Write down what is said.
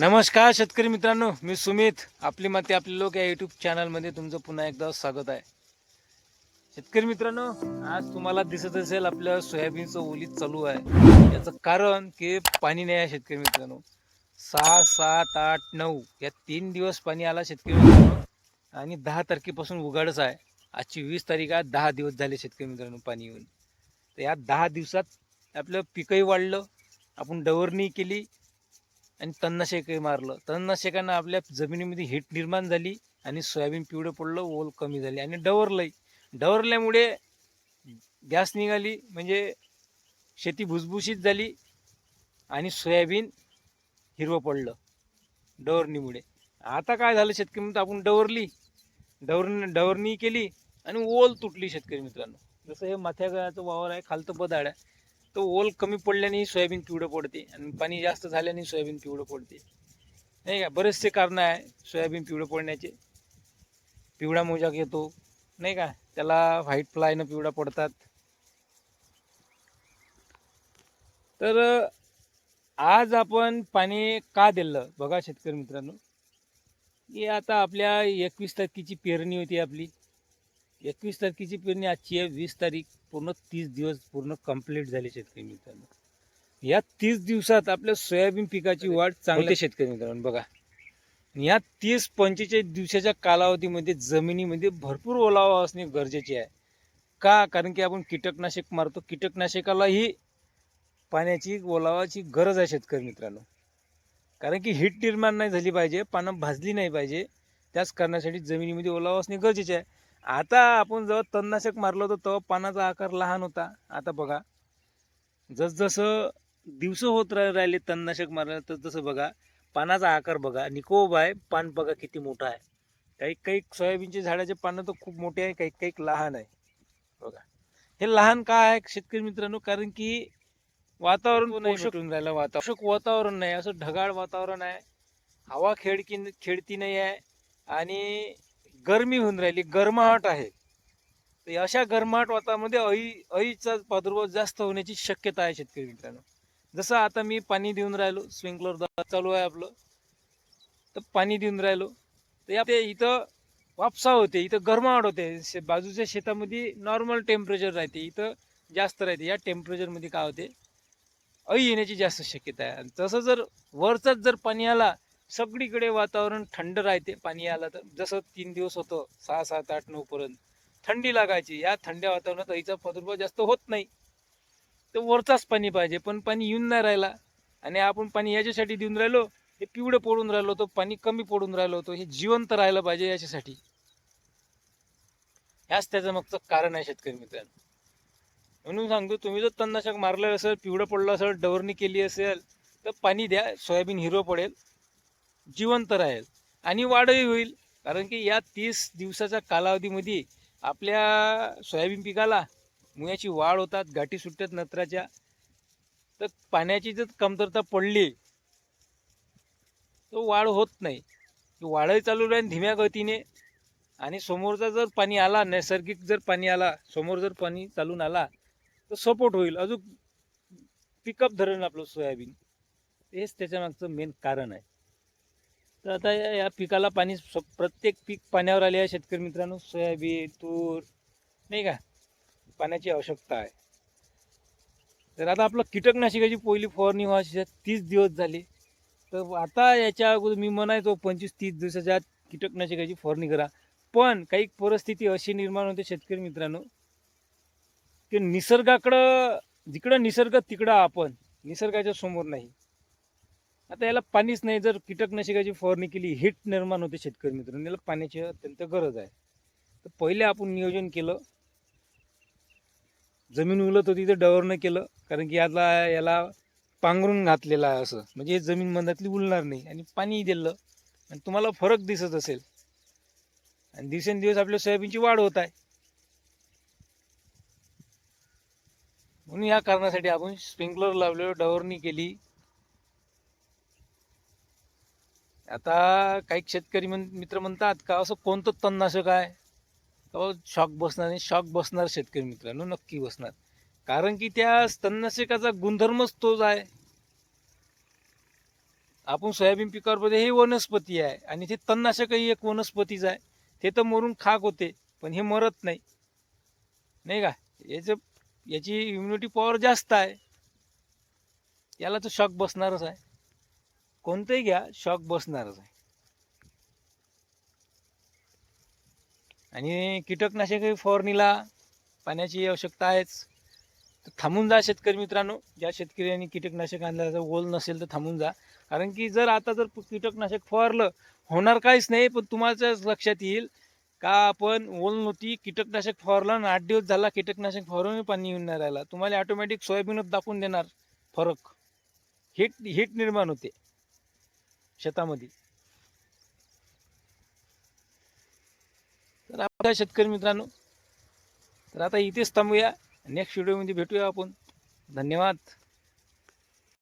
नमस्कार शेतकरी मित्रांनो मी सुमित. आपली माती आपले लोक या युट्यूब चॅनलमध्ये तुमचं पुन्हा एकदा स्वागत आहे. शेतकरी मित्रांनो आज तुम्हाला दिसत असेल आपल्या सोयाबीनचं ओलीत चालू आहे. याचं कारण की पाणी नाही आहे शेतकरी मित्रांनो. सहा सात आठ नऊ या तीन दिवस पाणी आला शेतकरी मित्रांनो. आणि दहा तारखेपासून उघाडच आहे. आजची वीस तारीख आहे दहा दिवस झाले शेतकरी मित्रांनो पाणी येऊन. तर या दहा दिवसात आपलं पिकही वाढलं आपण डवरणी केली आणि तणनाशकही मारलं. तणनाशकानं आपल्या जमिनीमध्ये हीट निर्माण झाली आणि सोयाबीन पिवळं पडलं ओल कमी झाली आणि डवरलंही. डवरल्यामुळे गॅस निघाली म्हणजे शेती भुसभुशीत झाली आणि सोयाबीन हिरवं पडलं डवरणीमुळे. आता काय झालं शेतकरी मित्र आपण डवरली डवरणी डवरणी केली आणि ओल तुटली शेतकरी मित्रांनो. जसं हे माथ्या वावर आहे खालतं बदाड आहे. तो ओल कमी पडल्याने सोयाबीन पिवळं पडते आणि पाणी जास्त झाल्याने सोयाबीन पिवळं पडते. नाही का? बरेचसे कारणं आहे सोयाबीन पिवळं पडण्याचे. पिवळा मोजाक येतो. नाही का? त्याला व्हाईट फ्लायनं पिवळा पडतात. तर आज आपण पाणी का दिलं? बघा शेतकरी मित्रांनो. की आता आपल्या एकवीस तारखेची पेरणी होती आपली. एकवीस तारखेची पेरणी आजची आहे वीस तारीख. पूर्ण तीस दिवस पूर्ण कंप्लीट झाले शेतकरी मित्रांनो. या तीस दिवसात आपल्या सोयाबीन पिकाची वाढ चांगली शेतकरी मित्रांनो? बघा. या तीस पंचेचाळीस दिवसाच्या कालावधीमध्ये जमिनीमध्ये भरपूर ओलावा असणे गरजेचे आहे. का? कारण की आपण कीटकनाशक मारतो. कीटकनाशकालाही पाण्याची ओलावाची गरज आहे शेतकरी मित्रांनो. कारण की हीट निर्माण नाही झाली पाहिजे पानं भाजली नाही पाहिजे. त्याच कारणासाठी जमिनीमध्ये ओलावा असणे गरजेचे आहे. आता आपण जेव्हा तणनाशक मारलं होतं तेव्हा पानाचा आकार लहान होता. आता बघा जसजसं दिवस होत राहिले तणनाशक मारलं तसं बघा पानाचा आकार बघा. निकोब आहे पान बघा किती मोठं आहे. काही काही सोयाबीनचे झाडाचे पानं तर खूप मोठे आहे काही काही लहान आहे. बघा. हे लहान का आहे शेतकरी मित्रांनो? कारण की वातावरण पोषक होऊन राहिलं वातावरण पोषक वातावरण नाही. असं ढगाळ वातावरण आहे. हवा खेळकी खेळती नाही आहे. आणि गरमी होऊन राहिली गरमाहट आहे. तर अशा गरमाहट वातावरणामध्ये अळी अळीचा प्रादुर्भाव जास्त होण्याची शक्यता आहे शेतकरी मित्रांनो. जसं आता मी पाणी देऊन राहिलो स्प्रिंकलर चालू आहे आपलं. तर पाणी देऊन राहिलो. तर या ते इथं वापसा होते इथं गरमाहट होते. शे- बाजूच्या शेतामध्ये नॉर्मल टेम्परेचर राहते इथं जास्त राहते. या टेम्परेचरमध्ये काय होते? अळी येण्याची जास्त शक्यता आहे. आणि तसं जर वरचाच जर पाणी आला सगळीकडे वातावरण थंड राहते पाणी आलं तर. जसं तीन दिवस होतं सहा सात आठ नऊपर्यंत थंडी लागायची. या थंड्या वातावरणात अळीचा प्रादुर्भाव जास्त होत नाही. तर वरचाच पाणी पाहिजे पण पाणी येऊन नाही राहिला. आणि आपण पाणी याच्यासाठी देऊन राहिलो हे पिवळं पडून राहिलो होतो पाणी कमी पडून राहिलो होतो हे जिवंत राहिलं पाहिजे याच्यासाठी. ह्याच त्याचं मागचं कारण आहे शेतकरी मित्रांनो. म्हणून सांगतो तुम्ही जर तणनाशक मारलं असेल पिवळं पडलं असेल डवरणी केली असेल तर पाणी द्या सोयाबीन हिरवं पडेल. जिवंत राहील आणि वाढही होईल. कारण की या तीस दिवसाच्या कालावधीमध्ये आपल्या सोयाबीन पिकाला मुयाची वाढ होतात गाठी सुटतात नत्राच्या. तर पाण्याची जर कमतरता पडली तर वाढ होत नाही. वाढही चालू राहील धीम्या गतीने आणि समोरचा जर पाणी आला नैसर्गिक जर पाणी आला समोर जर पाणी चालून आला तर सपोर्ट होईल. अजून पिकअप धरण आपलं सोयाबीन. हेच त्याच्यामागचं मेन कारण आहे. तर आता या या पिकाला पाणी स- प्रत्येक पीक पाण्यावर आले आहे शेतकरी मित्रांनो. सोयाबीन तूर नाही का? पाण्याची आवश्यकता आहे. तर आता आपलं कीटकनाशकाची पहिली फवारणी व्हायची तीस दिवस झाले. तर आता याच्या अगोदर मी म्हणायचो पंचवीस तीस दिवसाच्या आत कीटकनाशकाची फवारणी करा. पण काही परिस्थिती अशी निर्माण होते शेतकरी मित्रांनो की निसर्गाकडं जिकडं निसर्ग तिकडं आपण निसर्गाच्या समोर नाही. आता याला पाणीच नाही जर कीटकनाशकाची फवारणी केली हिट निर्माण होते शेतकरी मित्रांनो. याला पाण्याची अत्यंत गरज आहे. तर पहिले आपण नियोजन केलं. जमीन उलत होती तर डवरनं केलं. कारण की आता याला पांघरून घातलेलं आहे असं. म्हणजे हे जमीन मधातली उलणार नाही आणि पाणी दिलं. आणि तुम्हाला फरक दिसत असेल. आणि दिवसेंदिवस आपल्या सोयाबीनची वाढ होत आहे. म्हणून या कारणासाठी आपण स्प्रिंकलर लावले डवरणी केली. आता काही शेतकरी म्हण मित्र म्हणतात का असं कोणतं तणनाशक आहे? का शॉक बसणार नाही. शॉक बसणार शेतकरी मित्रांनो नक्की बसणार. कारण की त्या तणनाशकाचा गुणधर्मच तोच आहे. आपण सोयाबीन पिकावरमध्ये हे वनस्पती आहे आणि ते तणनाशकही एक वनस्पतीच आहे. ते तर मरून खाक होते पण हे मरत नाही. नाही का? याचं याची इम्युनिटी पॉवर जास्त आहे. याला तर शॉक बसणारच आहे. कोणतंही घ्या शॉक बसणारच आहे. आणि कीटकनाशक फवारणीला पाण्याची आवश्यकता आहेच. तर थांबून जा शेतकरी मित्रांनो. ज्या शेतकऱ्यांनी कीटकनाशक आणलं जर ओल नसेल तर थांबून जा. कारण की जर आता जर कीटकनाशक फवारलं होणार काहीच नाही पण तुम्हाच्याच लक्षात येईल का आपण ओल नव्हती कीटकनाशक फवारलं आणि आठ दिवस झाला कीटकनाशक फवारून पाणी येऊन नाही राहिला. तुम्हाला ऑटोमॅटिक सोयाबीनच दाखवून देणार फरक. हिट हिट निर्माण होते. शेतामध्ये. तर आपल्या शेतकरी मित्रांनो तर आता इथेच थांबूया. नेक्स्ट व्हिडिओमध्ये भेटूया आपण. धन्यवाद.